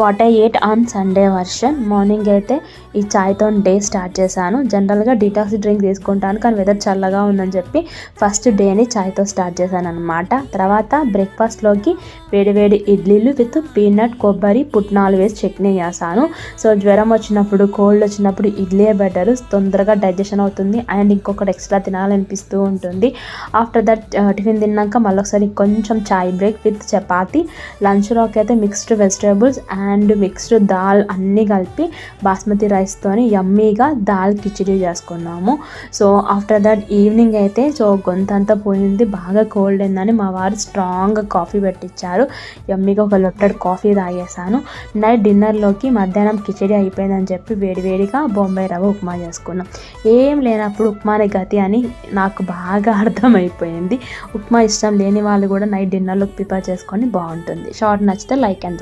What I ate on Sunday version. Morning అయితే ఈ చాయ్తో day start చేశాను. జనరల్గా డిటాక్స్ డ్రింక్ తీసుకుంటాను కానీ వెదర్ చల్లగా ఉందని చెప్పి ఫస్ట్ డేని చాయ్తో స్టార్ట్ చేశాను అనమాట తర్వాత బ్రేక్ఫాస్ట్లోకి వేడివేడి ఇడ్లీలు విత్ పీనట్ కొబ్బరి పుట్నాలు వేసి చట్నీ చేశాను. సో జ్వరం వచ్చినప్పుడు కోల్డ్ వచ్చినప్పుడు ఇడ్లీ బెటర్. తొందరగా డైజెషన్ అవుతుంది అండ్ ఇంకొకటి ఎక్స్ట్రా తినాలనిపిస్తూ ఉంటుంది. ఆఫ్టర్ దట్ టిఫిన్ తిన్నాక మళ్ళీ ఒకసారి కొంచెం చాయ్ బ్రేక్ విత్ చపాతి. లంచ్లోకి అయితే mixed vegetables and and mixed dal అన్నీ కలిపి బాస్మతి రైస్తోని యమ్మీగా దాల్ కిచిడి చేసుకున్నాము. సో ఆఫ్టర్ దట్ ఈవినింగ్ అయితే సో గొంతంతా పోయింది. బాగా కోల్డ్ అయిందని మా వారు స్ట్రాంగ్ కాఫీ పెట్టించారు యమ్మీగా ఒక లొట్టెడ్ కాఫీ తాగేసాను నైట్ డిన్నర్లోకి మధ్యాహ్నం కిచడి అయిపోయిందని చెప్పి వేడివేడిగా బొంబాయి రవ్వ ఉప్మా చేసుకున్నాం. ఏం లేనప్పుడు ఉప్మానే గతి అని నాకు బాగా అర్థమైపోయింది. ఉప్మా ఇష్టం లేని వాళ్ళు కూడా నైట్ డిన్నర్లోకి ప్రిపేర్ చేసుకొని బాగుంటుంది. షార్ట్ నచ్చితే లైక్ అండ్